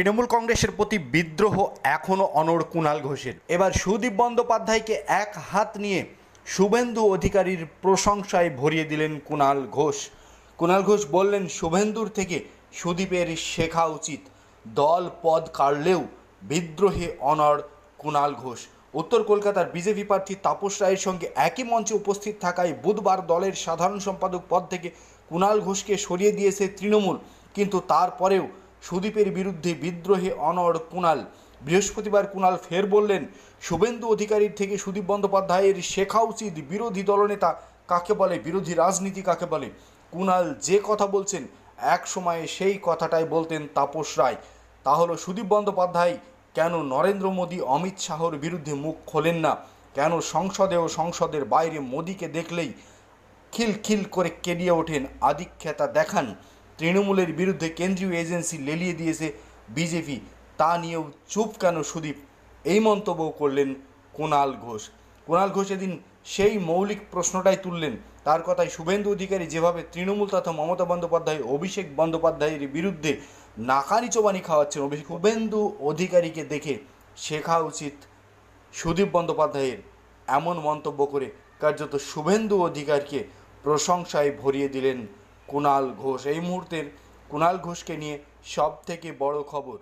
তৃণমূল কংগ্রেসের প্রতি বিদ্রোহ এখনও অনড় কুণাল ঘোষের। এবার সুদীপ বন্দ্যোপাধ্যায়কে এক হাত নিয়ে শুভেন্দু অধিকারীর প্রশংসায় ভরিয়ে দিলেন কুণাল ঘোষ। কুণাল ঘোষ বললেন, শুভেন্দুর থেকে সুদীপের শেখা উচিত। দল পদ কাড়লেও বিদ্রোহে অনড় কুণাল ঘোষ। উত্তর কলকাতার বিজেপি প্রার্থী তাপস রায়ের সঙ্গে একই মঞ্চে উপস্থিত থাকায় বুধবার দলের সাধারণ সম্পাদক পদ থেকে কুণাল ঘোষকে সরিয়ে দিয়েছে তৃণমূল। কিন্তু তারপরেও সুদীপের বিরুদ্ধে বিদ্রোহে অনড় কুণাল। বৃহস্পতিবার কুণাল ফের বললেন, শুভেন্দু অধিকারীর থেকে সুদীপ বন্দ্যোপাধ্যায়ের শেখা উচিত বিরোধী দলনেতা কাকে বলে, বিরোধী রাজনীতি কাকে বলে? কুণাল যে কথা বলছেন, এক সময়ে সেই কথাটাই বলতেন তাপস রায়। তা হলো, সুদীপ বন্দ্যোপাধ্যায় কেন নরেন্দ্র মোদী অমিত শাহর বিরুদ্ধে মুখ খোলেন না? কেন সংসদে ও সংসদের বাইরে মোদীকে দেখলেই খিলখিল করে কেঁদিয়ে ওঠেন আদিক্ষেতা দেখান? তৃণমূলের বিরুদ্ধে কেন্দ্রীয় এজেন্সি লেলিয়ে দিয়েছে বিজেপি। তা নিয়েও চুপ কেন সুদীপ? এই মন্তব্য করলেন কুণাল ঘোষ। কুণাল ঘোষ এদিন সেই মৌলিক প্রশ্নটাই তুললেন। তার কথায় শুভেন্দু অধিকারী যেভাবে তৃণমূল তথা মমতা বন্দ্যোপাধ্যায়, অভিষেক বন্দ্যোপাধ্যায়ের বিরুদ্ধে নাকানি চোবানি খাওয়াচ্ছেন অভিষেক শুভেন্দু অধিকারীকে দেখে শেখা উচিত সুদীপ বন্দ্যোপাধ্যায়ের। এমন মন্তব্য করে কার্যত শুভেন্দু অধিকারকে প্রশংসায় ভরিয়ে দিলেন কুণাল ঘোষ। এই মুহূর্তের কুণাল ঘোষকে নিয়ে সব থেকে বড় খবর।